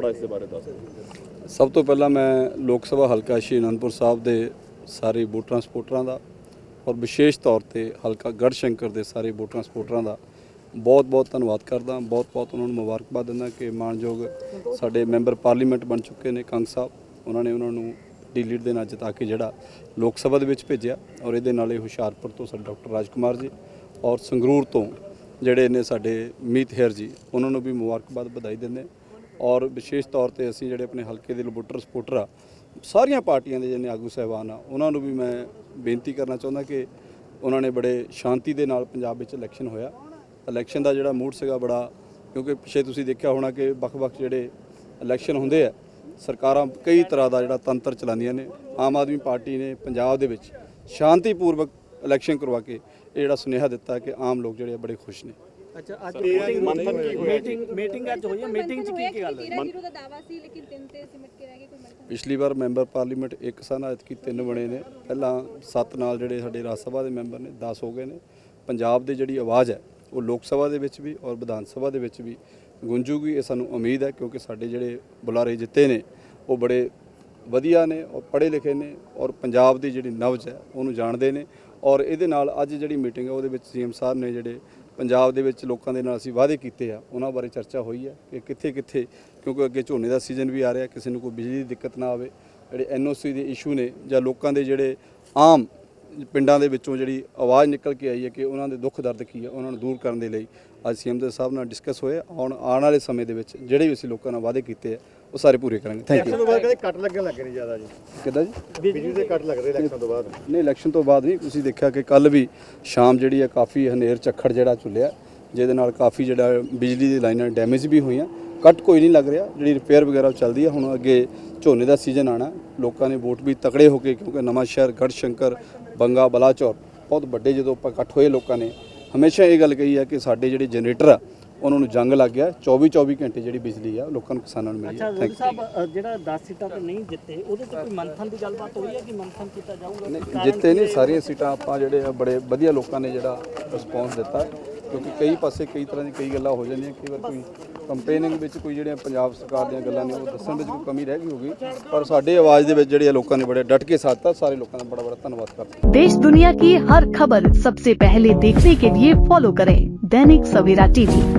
ਥੋੜਾ ਇਸ ਦੇ ਬਾਰੇ ਦੱਸ ਦਿਓ। ਸਭ ਤੋਂ ਪਹਿਲਾਂ ਮੈਂ ਲੋਕ ਸਭਾ ਹਲਕਾ ਸ਼੍ਰੀ ਅਨੰਦਪੁਰ ਸਾਹਿਬ ਦੇ ਸਾਰੇ ਵੋਟਰਾਂ ਸਪੋਰਟਰਾਂ ਦਾ ਔਰ ਵਿਸ਼ੇਸ਼ ਤੌਰ ਤੇ ਹਲਕਾ ਗੜਸ਼ੰਕਰ ਦੇ ਸਾਰੇ ਵੋਟਰਾਂ ਸਪੋਰਟਰਾਂ ਦਾ ਬਹੁਤ-ਬਹੁਤ ਧੰਨਵਾਦ ਕਰਦਾ। ਬਹੁਤ-ਬਹੁਤ ਉਹਨਾਂ ਨੂੰ ਮੁਬਾਰਕਬਾਦ ਦਿੰਦਾ ਕਿ ਮਾਣਯੋਗ ਸਾਡੇ ਮੈਂਬਰ ਪਾਰਲੀਮੈਂਟ ਬਣ ਚੁੱਕੇ ਨੇ ਕੰਗ ਸਾਹਿਬ। ਉਹਨਾਂ ਨੇ ਉਹਨਾਂ ਨੂੰ ਡੀਲੀਟ ਦੇ ਨਾਲ ਜਿਤਾ ਕੇ ਜਿਹੜਾ ਲੋਕ ਸਭਾ ਦੇ ਵਿੱਚ ਭੇਜਿਆ ਔਰ ਇਹਦੇ ਨਾਲ ਇਹ ਹੁਸ਼ਿਆਰਪੁਰ ਤੋਂ ਸਾਡੇ ਡਾਕਟਰ ਰਾਜਕੁਮਾਰ ਜੀ ਔਰ ਸੰਗਰੂਰ ਤੋਂ ਜਿਹੜੇ ਨੇ ਸਾਡੇ ਮੀਤ ਹੈਰ ਜੀ, ਉਹਨਾਂ ਨੂੰ ਵੀ ਮੁਬਾਰਕਬਾਦ ਵਧਾਈ ਦਿੰਦੇ ਔਰ ਵਿਸ਼ੇਸ਼ ਤੌਰ ਤੇ ਅਸੀਂ ਜਿਹੜੇ ਆਪਣੇ ਹਲਕੇ ਦੇ ਵੋਟਰ ਸਪੋਰਟਰ ਆ, ਸਾਰੀਆਂ ਪਾਰਟੀਆਂ ਦੇ ਜਿਹਨੇ ਆਗੂ ਸਹਿਬਾਨ ਆ, ਉਹਨਾਂ ਨੂੰ ਵੀ ਮੈਂ ਬੇਨਤੀ ਕਰਨਾ ਚਾਹੁੰਦਾ ਕਿ ਉਹਨਾਂ ਨੇ ਬੜੇ ਸ਼ਾਂਤੀ ਦੇ ਨਾਲ ਪੰਜਾਬ ਵਿੱਚ ਇਲੈਕਸ਼ਨ ਹੋਇਆ। ਇਲੈਕਸ਼ਨ ਦਾ ਜਿਹੜਾ ਮੂਡ ਸੀਗਾ ਬੜਾ, ਕਿਉਂਕਿ ਪਿੱਛੇ ਤੁਸੀਂ ਦੇਖਿਆ ਹੋਣਾ ਕਿ ਵੱਖ-ਵੱਖ ਜਿਹੜੇ ਇਲੈਕਸ਼ਨ ਹੁੰਦੇ ਆ, ਸਰਕਾਰਾਂ ਕਈ ਤਰ੍ਹਾਂ ਦਾ ਜਿਹੜਾ ਤੰਤਰ ਚਲਾਉਂਦੀਆਂ ਨੇ। ਆਮ ਆਦਮੀ ਪਾਰਟੀ ਨੇ ਪੰਜਾਬ ਦੇ ਵਿੱਚ ਸ਼ਾਂਤੀਪੂਰਵਕ ਇਲੈਕਸ਼ਨ ਕਰਵਾ ਕੇ ਇਹ ਜਿਹੜਾ ਸੁਨੇਹਾ ਦਿੱਤਾ ਕਿ ਆਮ ਲੋਕ ਜਿਹੜੇ ਆ ਬੜੇ ਖੁਸ਼ ਨੇ। ਅੱਛਾ ਅੱਜ ਮੀਟਿੰਗ ਮੀਟਿੰਗ ਮੀਟਿੰਗ ਅੱਜ ਹੋਈ ਹੈ? ਮੀਟਿੰਗ 'ਚ ਕੀ ਕੀ ਗੱਲ ਹੋਈ 13 ਜ਼ੀਰੋ ਦਾ ਦਾਵਾ ਸੀ ਲੇਕਿਨ ਤਿੰਨ ਤੇ ਸਿਮਟ ਕੇ ਰਹਿ ਗਏ ਕੋਈ ਮਤਲਬ ਪਿਛਲੀ ਵਾਰ ਮੈਂਬਰ ਪਾਰਲੀਮੈਂਟ ਇੱਕ ਸਨ ਐਤਕੀ ਤਿੰਨ ਬਣੇ ਨੇ। ਪਹਿਲਾਂ ਸੱਤ ਨਾਲ ਜਿਹੜੇ ਸਾਡੇ ਰਾਜ ਸਭਾ ਦੇ ਮੈਂਬਰ ਨੇ 10 ਹੋ ਗਏ ਨੇ। ਪੰਜਾਬ ਦੀ ਜਿਹੜੀ ਆਵਾਜ਼ ਹੈ ਉਹ ਲੋਕ ਸਭਾ ਦੇ ਵਿੱਚ ਵੀ ਔਰ ਵਿਧਾਨ ਸਭਾ ਦੇ ਵਿੱਚ ਵੀ ਗੂੰਜੂਗੀ ਇਹ ਸਾਨੂੰ ਉਮੀਦ ਹੈ ਕਿਉਂਕਿ ਸਾਡੇ ਜਿਹੜੇ ਬੁਲਾਰੇ ਜਿੱਤੇ ਨੇ ਉਹ ਬੜੇ ਵਧੀਆ ਨੇ ਔਰ ਪੜ੍ਹੇ ਲਿਖੇ ਨੇ ਔਰ ਪੰਜਾਬ ਦੀ ਜਿਹੜੀ ਨਬਜ਼ ਹੈ ਉਹਨੂੰ ਜਾਣਦੇ ਨੇ। ਔਰ ਇਹਦੇ ਨਾਲ ਅੱਜ ਜਿਹੜੀ ਮੀਟਿੰਗ ਹੈ ਉਹਦੇ ਵਿੱਚ ਸੀਐਮ ਸਾਹਿਬ ਨੇ ਜਿਹੜੇ ਪੰਜਾਬ ਦੇ ਵਿੱਚ ਲੋਕਾਂ ਦੇ ਨਾਲ ਅਸੀਂ ਵਾਅਦੇ ਕੀਤੇ ਆ, ਉਹਨਾਂ ਬਾਰੇ ਚਰਚਾ ਹੋਈ ਹੈ ਕਿ ਕਿੱਥੇ ਕਿੱਥੇ ਕਿਉਂਕਿ ਅੱਗੇ ਝੋਨੇ ਦਾ ਸੀਜ਼ਨ ਵੀ ਆ ਰਿਹਾ, ਕਿਸੇ ਨੂੰ ਕੋਈ ਬਿਜਲੀ ਦੀ ਦਿੱਕਤ ਨਾ ਆਵੇ। ਜਿਹੜੇ ਐਨਓਸੀ ਦੇ ਇਸ਼ੂ ਨੇ ਜਾਂ ਲੋਕਾਂ ਦੇ ਜਿਹੜੇ ਆਮ ਪਿੰਡਾਂ ਦੇ ਵਿੱਚੋਂ ਜਿਹੜੀ ਆਵਾਜ਼ ਨਿਕਲ ਕੇ ਆਈ ਹੈ ਕਿ ਉਹਨਾਂ ਦੇ ਦੁੱਖ ਦਰਦ ਕੀ ਹੈ ਉਹਨਾਂ ਨੂੰ ਦੂਰ ਕਰਨ ਦੇ ਲਈ ਅੱਜ ਸੀਐਮ ਦੇ ਸਾਹਿਬ ਨਾਲ ਡਿਸਕਸ ਹੋਏ ਆਉਣ ਆਉਣ ਵਾਲੇ ਸਮੇਂ ਦੇ ਵਿੱਚ ਜਿਹੜੇ ਵੀ ਅਸੀਂ ਲੋਕਾਂ ਨਾਲ ਵਾਅਦੇ ਕੀਤੇ ਆ ਉਹ ਸਾਰੇ ਪੂਰੇ ਕਰਾਂਗੇ। ਥੈਂਕ ਇਲੈਕਸ਼ਨ ਯੂ ਤੋਂ ਬਾਅਦ ਕਹਿੰਦੇ ਕੱਟ ਲੱਗਣ ਲੱਗੇ ਨੇ ਜ਼ਿਆਦਾ ਜੀ। ਕਿੱਦਾਂ ਜੀ? ਬਿਜਲੀ ਦੇ ਕੱਟ ਲੱਗਦੇ ਇਲੈਕਸ਼ਨ ਤੋਂ ਬਾਅਦ। ਨਹੀਂ ਇਲੈਕਸ਼ਨ ਤੋਂ ਬਾਅਦ ਨਹੀਂ ਤੁਸੀਂ ਦੇਖਿਆ ਕਿ ਕੱਲ ਵੀ ਸ਼ਾਮ ਜਿਹੜੀ ਹੈ ਕਾਫੀ ਹਨੇਰ ਝੱਖੜ ਜਿਹੜਾ ਝੁੱਲਿਆ ਜਿਹਦੇ ਨਾਲ ਕਾਫੀ ਜਿਹੜਾ ਬਿਜਲੀ ਦੀ ਲਾਈਨਾਂ ਡੈਮੇਜ ਵੀ ਹੋਈਆਂ। ਕੱਟ ਕੋਈ ਨਹੀਂ ਲੱਗ ਰਿਹਾ ਜਿਹੜੀ ਰਿਪੇਅਰ ਵਗੈਰਾ ਚੱਲਦੀ ਹੈ ਹੁਣ ਅੱਗੇ ਝੋਨੇ ਦਾ ਸੀਜ਼ਨ ਆਣਾ ਲੋਕਾਂ ਨੇ ਵੋਟ ਵੀ ਤਕੜੇ ਹੋ ਕੇ ਕਿਉਂਕਿ ਨਵਾਂ ਸ਼ਹਿਰ ਗੜਸ਼ੰਕਰ ਬੰਗਾ ਬਲਾਚੌਰ ਬਹੁਤ ਵੱਡੇ ਜਦੋਂ ਆਪਾਂ ਇਕੱਠ ਹੋਏ ਲੋਕਾਂ ਨੇ ਹਮੇਸ਼ਾ ਇਹ ਗੱਲ ਕਹੀ ਹੈ ਕਿ ਸਾਡੇ ਜਿਹੜੇ ਜਨਰੇਟਰ ਆ ਉਹਨਾਂ ਨੂੰ ਜੰਗ ਲੱਗ ਗਿਆ 24 24 ਘੰਟੇ ਜਿਹੜੀ ਬਿਜਲੀ ਆ ਲੋਕਾਂ ਨੂੰ ਕਿਸਾਨਾਂ ਨੂੰ ਮਿਲੀ ਅੱਛਾ ਹੈ ਰੋਡ ਥੈਂਕ ਸਾਹਿਬ ਅ, ਜਿਹੜਾ 10 ਸੀਟਾਂ ਤੇ ਨਹੀਂ ਜਿੱਤੇ ਉਹਦੇ ਤੇ ਕੋਈ ਮੰਥਨ ਦੀ ਗੱਲਬਾਤ ਹੋਈ ਹੈ ਕਿ ਮੰਥਨ ਕੀਤਾ ਜਾਊਗਾ ਨਹੀਂ ਕਾਰਨ ਜਿੱਤੇ ਕੀ ਨਹੀਂ ਹੈ? ਸਾਰੀਆਂ ਸੀਟਾਂ ਆਪਾਂ ਜਿਹੜੇ ਆ ਬੜੇ ਵਧੀਆ ਲੋਕਾਂ ਨੇ ਜਿਹੜਾ ਰਿਸਪੌਂਸ ਦਿੱਤਾ ਕਿਉਂਕਿ ਕਈ ਪਾਸੇ ਕਈ ਤਰ੍ਹਾਂ ਦੀ ਕਈ ਗੱਲਾਂ ਹੋ ਜਾਂਦੀਆਂ ਕਈ ਵਾਰ ਕੋਈ ਕੰਪੇਨਿੰਗ ਵਿੱਚ ਕੋਈ ਜਿਹੜੀਆਂ ਪੰਜਾਬ ਸਰਕਾਰ ਦੀਆਂ ਗੱਲਾਂ ਨੇ ਉਹ ਦੱਸਣ ਵਿੱਚ ਕੋਈ ਕਮੀ ਰਹਿ ਗਈ ਹੋਗੀ ਪਰ ਸਾਡੇ ਆਵਾਜ਼ ਦੇ ਵਿੱਚ ਜਿਹੜੇ ਆ ਲੋਕਾਂ ਨੇ ਬੜੇ ਡਟ ਕੇ ਸਾਥ ਦਿੱਤਾ ਸਾਰੇ ਲੋਕਾਂ ਦਾ ਬੜਾ ਬੜਾ ਧੰਨਵਾਦ ਕਰਦੇ ਹਾਂ। देश दुनिया की हर खबर सबसे पहले देखने के लिए फॉलो करें दैनिक सवेरा टीवी